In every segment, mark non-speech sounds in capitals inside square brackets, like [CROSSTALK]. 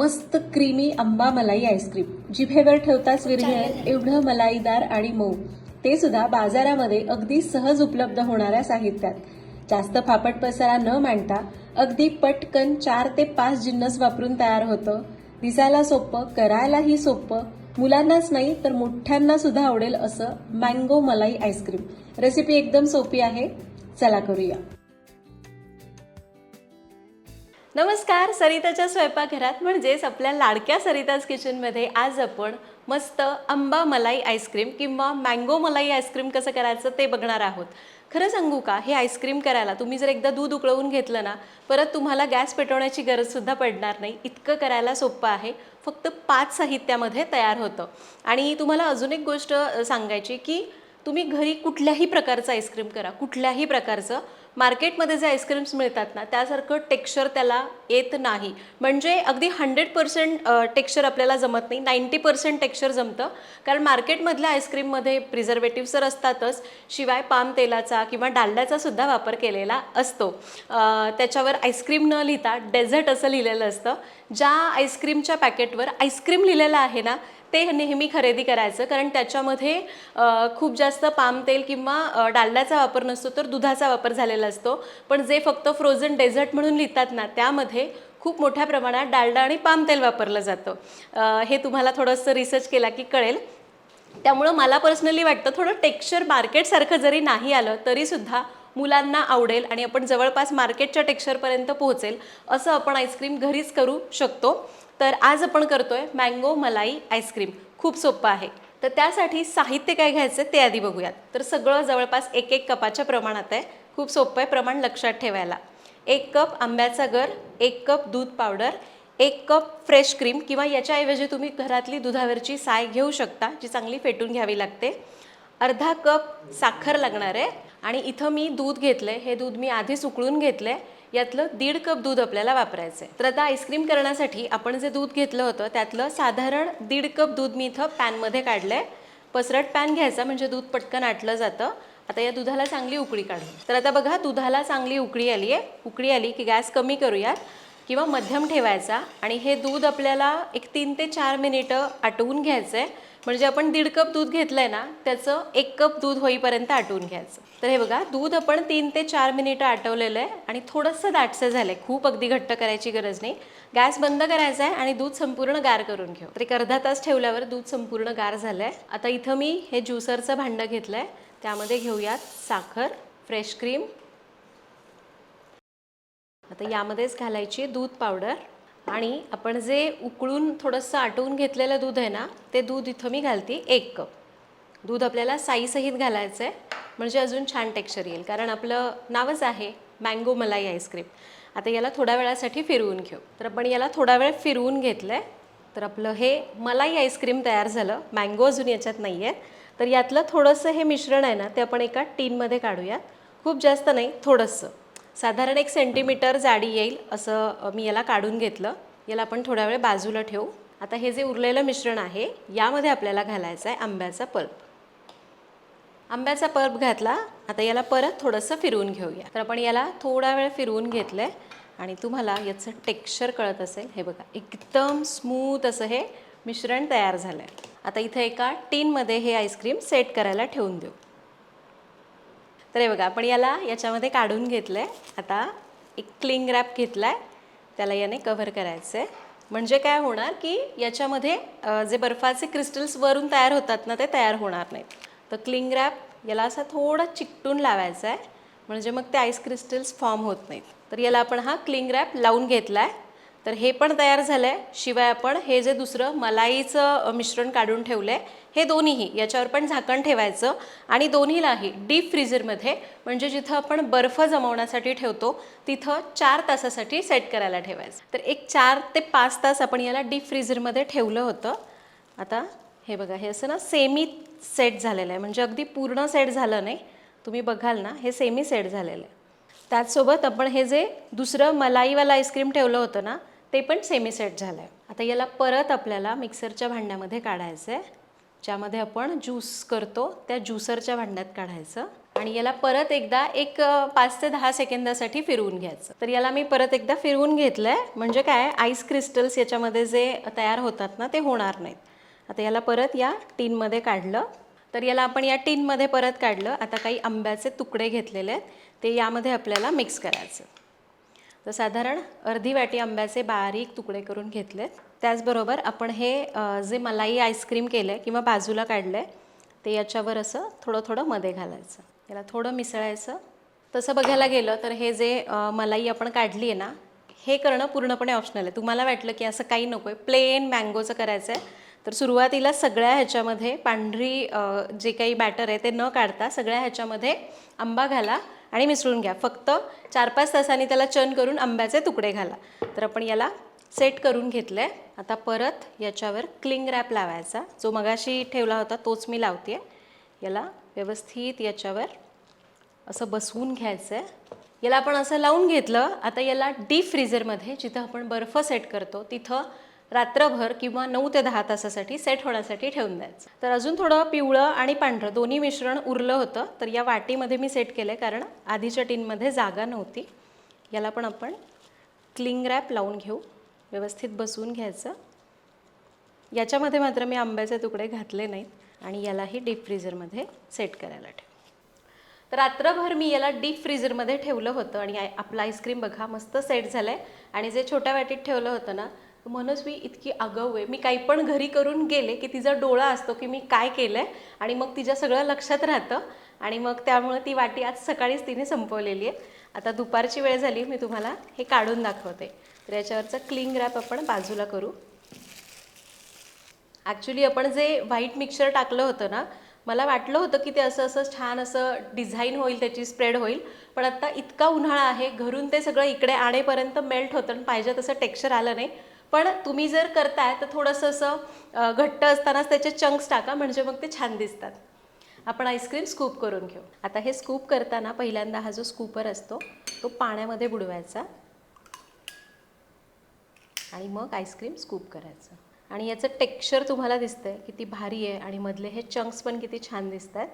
मस्त क्रीमी आंबा मलाई आईस्क्रीम. जिभेवर ठेवताच विरघळेल एवढं मलाईदार आणि मऊ. ते सुद्धा बाजारामध्ये अगदी सहज उपलब्ध होणाऱ्या साहित्यात. जास्त फापट पसारा न मांडता अगदी पटकन चार ते पाच जिन्नस वापरून तयार होतं. दिसायला सोपं करायलाही सोपं. मुलांनाच नाही तर मोठ्यांना सुद्धा आवडेल असं मँगो मलाई आईस्क्रीम. रेसिपी एकदम सोपी आहे. चला करूया. नमस्कार सरिताच्या स्वयंपाकघरात म्हणजेच आपल्या लाडक्या सरिताज किचनमध्ये आज आपण मस्त आंबा मलाई आईस्क्रीम किंवा मँगो मलाई आईस्क्रीम कसं करायचं ते बघणार आहोत. खरं सांगू का हे आईस्क्रीम करायला तुम्ही जर एकदा दूध उकळवून घेतलं ना परत तुम्हाला गॅस पेटवण्याची गरजसुद्धा पडणार नाही. इतकं करायला सोपं आहे. फक्त पाच साहित्यामध्ये तयार होतं. आणि तुम्हाला अजून एक गोष्ट सांगायची की तुम्ही घरी कुठल्याही प्रकारचं आईस्क्रीम करा. कुठल्याही प्रकारचं मार्केटमध्ये जे आईस्क्रीम्स मिळतात ना त्यासारखं टेक्स्चर त्याला येत नाही. म्हणजे अगदी हंड्रेड पर्सेंट टेक्स्चर आपल्याला जमत नाही. नाईंटी पर्सेंट टेक्स्चर जमतं. कारण मार्केटमधल्या आईस्क्रीममध्ये प्रिझर्वेटिव्ह तर असतातच. शिवाय पाम तेलाचा किंवा डालड्याचा सुद्धा वापर केलेला असतो. त्याच्यावर आईस्क्रीम न लिहिता डेझर्ट असं लिहिलेलं असतं. ज्या आईस्क्रीमच्या पॅकेटवर आईस्क्रीम लिहिलेलं आहे ना ते नेहमी खरेदी करायचं कारण त्याच्यामध्ये खूप जास्त पाम तेल किंवा अ, डालड्याचा वापर नसतो तर दुधाचा वापर झालेला असतो. पण जे फक्त फ्रोझन डेझर्ट म्हणून लिहितात ना त्यामध्ये खूप मोठ्या प्रमाणात डालडा आणि पाम तेल वापरलं जातं. हे तुम्हाला थोडंसं रिसर्च केला की कळेल. त्यामुळं मला पर्सनली वाटतं थोडं टेक्स्चर मार्केटसारखं जरी नाही आलं तरीसुद्धा मुलांना आवडेल आणि आपण जवळपास मार्केटच्या टेक्स्चरपर्यंत पोहोचेल असं आपण आईस्क्रीम घरीच करू शकतो. तर आज आपण करतोय मँगो मलाई आईस्क्रीम खूप सोपं आहे. तर त्यासाठी साहित्य काय घ्यायचं ते आधी बघूयात. तर सगळं जवळपास एक एक कपाच्या प्रमाणात आहे. खूप सोपं आहे प्रमाण लक्षात ठेवायला. एक कप आंब्याचा गर एक कप दूध पावडर एक कप फ्रेश क्रीम किंवा याच्याऐवजी तुम्ही घरातली दुधावरची साय घेऊ शकता जी चांगली फेटून घ्यावी लागते. अर्धा कप साखर लागणार आहे. आणि इथं मी दूध घेतलं आहे हे दूध मी आधीच उकळून घेतलं आहे यातलं दीड कप दूध आपल्याला वापरायचं आहे तर आता आईस्क्रीम करण्यासाठी आपण जे दूध घेतलं होतं त्यातलं साधारण दीड कप दूध मी इथं पॅनमध्ये काढलं आहे पसरट पॅन घ्यायचा म्हणजे दूध पटकन आटलं जातं. आता या दुधाला चांगली उकळी काढू तर आता बघा दुधाला चांगली उकळी आली आहे उकळी आली की गॅस कमी करूयात किंवा मध्यम ठेवायचा. आणि हे दूध आपल्याला एक तीन ते चार मिनिटं आटवून घ्यायचं आहे म्हणजे आपण दीड कप दूध घेतलंय ना त्याचं एक कप दूध होईपर्यंत आटवून घ्यायचं. तर हे बघा दूध आपण तीन ते चार मिनिटं आटवलेलं आहे आणि थोडंसं दाटसं झालंय. खूप अगदी घट्ट करायची गरज नाही. गॅस बंद करायचा आहे आणि दूध संपूर्ण गार करून घेऊ. तर एक अर्धा तास ठेवल्यावर दूध संपूर्ण गार झालंय. आता इथं मी हे ज्युसरचं भांडं घेतलंय. त्यामध्ये घेऊयात साखर फ्रेश क्रीम. आता यामध्येच घालायची दूध पावडर. आणि आपण जे उकळून थोडंसं आटवून घेतलेलं दूध आहे ना ते दूध इथं मी घालते एक कप. दूध आपल्याला साईसहित घालायचं आहे म्हणजे अजून छान टेक्स्चर येईल. कारण आपलं नावच आहे मँगो मलाई आईस्क्रीम आता याला थोड्या वेळासाठी फिरवून घेऊ. तर आपण याला थोडा वेळ फिरवून घेतलं आहे तर आपलं हे मलाई आईस्क्रीम तयार झालं. मँगो अजून याच्यात नाही आहे तर यातलं थोडंसं हे मिश्रण आहे ना ते आपण एका टीनमध्ये काढूयात. खूप जास्त नाही थोडंसं. साधारण एक सेंटीमीटर जाडी येईल असं मी याला काढून घेतलं. याला आपण थोडा वेळ बाजूला ठेवू. आता हे जे उरलेलं मिश्रण आहे यामध्ये आपल्याला घालायचं आहे आंब्याचा पल्प. आंब्याचा पल्प घातला. आता याला परत थोडंसं फिरवून घेऊया. तर आपण याला थोडा वेळ फिरवून घेतलं आहे आणि तुम्हाला याचं टेक्स्चर कळत असेल. हे बघा एकदम स्मूथ असं हे मिश्रण तयार झालं आहे आता इथं एका टीनमध्ये हे आईस्क्रीम सेट करायला ठेवून देऊ. तर हे बघा आपण याला याच्यामध्ये काढून घेतलं आहे आता एक क्लिंग रॅप घेतला आहे त्याला याने कव्हर करायचं आहे म्हणजे काय होणार की याच्यामध्ये जे बर्फाचे क्रिस्टल्स वरून तयार होतात ना ते तयार होणार नाहीत. तर क्लिंग रॅप याला असा थोडा चिकटून लावायचा आहे म्हणजे मग ते आईस क्रिस्टल्स फॉर्म होत नाहीत. तर याला आपण हा क्लिंग रॅप लावून घेतला आहे तर हे पण तयार झालं आहे शिवाय आपण हे जे दुसरं मलाईचं मिश्रण काढून ठेवलं आहे हे दोन्हीही याच्यावर पण झाकण ठेवायचं आणि दोन्हीलाही डीप फ्रीजरमध्ये म्हणजे जिथं आपण बर्फ जमवण्यासाठी ठेवतो तिथं चार तासासाठी सेट करायला ठेवायचं. तर एक चार ते पाच तास आपण याला डीप फ्रीजरमध्ये ठेवलं होतं. आता हे बघा हे असं ना सेमी सेट झालेलं आहे. म्हणजे अगदी पूर्ण सेट झालं नाही. तुम्ही बघाल ना हे सेमी सेट झालेलं आहे. त्याचसोबत आपण हे जे दुसरं मलाईवाला आईस्क्रीम ठेवलं होतं ना ते पण सेमी सेट झालं आहे आता याला परत आपल्याला मिक्सरच्या भांड्यामध्ये काढायचं आहे ज्यामध्ये आपण ज्यूस करतो त्या ज्युसरच्या भांड्यात काढायचं. आणि याला परत एकदा एक पाच ते दहा सेकंदासाठी फिरवून घ्यायचं. तर याला मी परत एकदा फिरवून घेतलं आहे म्हणजे काय आईस क्रिस्टल्स याच्यामध्ये जे तयार होतात ना ते होणार नाहीत. आता याला परत या टीनमध्ये काढलं. तर याला आपण या टीनमध्ये परत काढलं. आता काही आंब्याचे तुकडे घेतलेले आहेत. ते यामध्ये आपल्याला मिक्स करायचं. तर साधारण अर्धी वाटी आंब्याचे बारीक तुकडे करून घेतलेत. त्याचबरोबर आपण हे जे मलाई आईस्क्रीम केलं आहे किंवा बाजूला काढलं आहे ते याच्यावर असं थोडं थोडं मध्ये घालायचं. याला थोडं मिसळायचं. तसं बघायला गेलं तर हे जे मलाई आपण काढली आहे ना हे करणं पूर्णपणे ऑप्शनल आहे. तुम्हाला वाटलं की असं काही नको आहे प्लेन मँगोचं करायचं आहे तर सुरुवातीला सगळ्या ह्याच्यामध्ये पांढरी जे काही बॅटर आहे ते न काढता सगळ्या ह्याच्यामध्ये आंबा घाला. आणि मिसळून घ्या. फक्त चार पाच तासांनी त्याला चन करून आंब्याचे तुकडे घाला. तर आपण याला सेट करून घेतलं आहे आता परत याच्यावर क्लिंग रॅप लावायचा. जो मगाशी ठेवला होता तोच मी लावते याला व्यवस्थित याच्यावर असं बसवून घ्यायचं आहे याला आपण असं लावून घेतलं. आता याला डीप फ्रीजरमध्ये जिथं आपण बर्फ सेट करतो तिथं रात्रभर किंवा नऊ ते दहा तासासाठी सेट होण्यासाठी ठेवून द्यायचं. तर अजून थोडं पिवळं आणि पांढरं दोन्ही मिश्रण उरलं होतं तर या वाटीमध्ये मी सेट केलं आहे कारण आधीच्या टीनमध्ये जागा नव्हती. याला पण आपण क्लिंग रॅप लावून घेऊ. व्यवस्थित बसवून घ्यायचं. याच्यामध्ये मात्र मी आंब्याचे तुकडे घातले नाहीत आणि यालाही डीप फ्रीजरमध्ये सेट करायला ठेव. तर रात्रभर मी याला डीप फ्रीजरमध्ये ठेवलं होतं आणि आय- आपलं आईस्क्रीम बघा मस्त सेट झालं आहे आणि जे छोट्या वाटीत ठेवलं होतं ना म्हणूनच मी इतकी आगाऊ आहे. मी काही पण घरी करून गेले की तिचा डोळा असतो की मी काय केलं आहे आणि मग तिच्या सगळं लक्षात राहतं. आणि मग त्यामुळं ती वाटी आज सकाळीच तिने संपवलेली आहे. आता दुपारची वेळ झाली मी तुम्हाला हे काढून दाखवते. तर याच्यावरचं क्लिंग रॅप आपण बाजूला करू. ॲक्च्युली आपण जे व्हाईट मिक्सर टाकलं होतं ना मला वाटलं होतं की ते असं असं छान असं डिझाईन होईल त्याची स्प्रेड होईल. पण आत्ता इतका उन्हाळा आहे घरून ते सगळं इकडे आणेपर्यंत मेल्ट होतं आणि पाहिजे तसं टेक्स्चर आलं नाही. पण तुम्ही जर करताय तर थोडंसं असं घट्ट असतानाच त्याचे चंक्स टाका म्हणजे मग ते छान दिसतात. आपण आईस्क्रीम स्कूप करून घेऊ. आता हे स्कूप करताना पहिल्यांदा हा जो स्कूपर असतो तो पाण्यामध्ये बुडवायचा. आणि मग आईस्क्रीम स्कूप करायचं. आणि याचं टेक्स्चर तुम्हाला दिसतंय किती भारी आहे आणि मधले हे चंक्स पण किती छान दिसत आहेत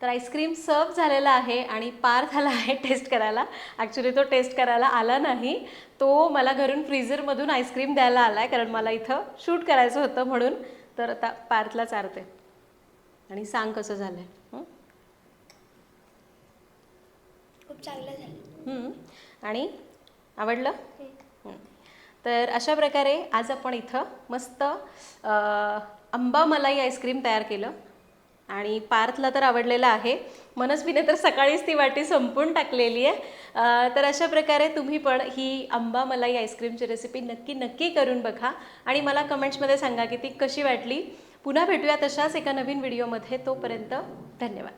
तर आईस्क्रीम सर्व झालेला आहे आणि पार्थ आला आहे [LAUGHS] टेस्ट करायला. ॲक्च्युली तो टेस्ट करायला आला नाही. तो मला घरून फ्रीझरमधून आईस्क्रीम द्यायला आला आहे कारण मला इथं शूट करायचं होतं म्हणून. तर आता पार्थला चारते. आणि सांग कसं झालं आहे खूप चांगलं झालं. आणि आवडलं? हम्म. तर अशा प्रकारे आज आपण इथं मस्त आंबा मलाई आईस्क्रीम तयार केलं. आणि पार्थला तर आवडलेलं आहे. मनस्वीने तर सकाळीच ती वाटी संपून टाकलेली आहे. तर अशा प्रकारे तुम्ही पण ही आंबा मलाई आईस्क्रीमची रेसिपी नक्की नक्की करून बघा. आणि मला कमेंट्समध्ये सांगा की ती कशी वाटली. पुन्हा भेटूया तशाच एका नवीन व्हिडिओमध्ये तोपर्यंत धन्यवाद.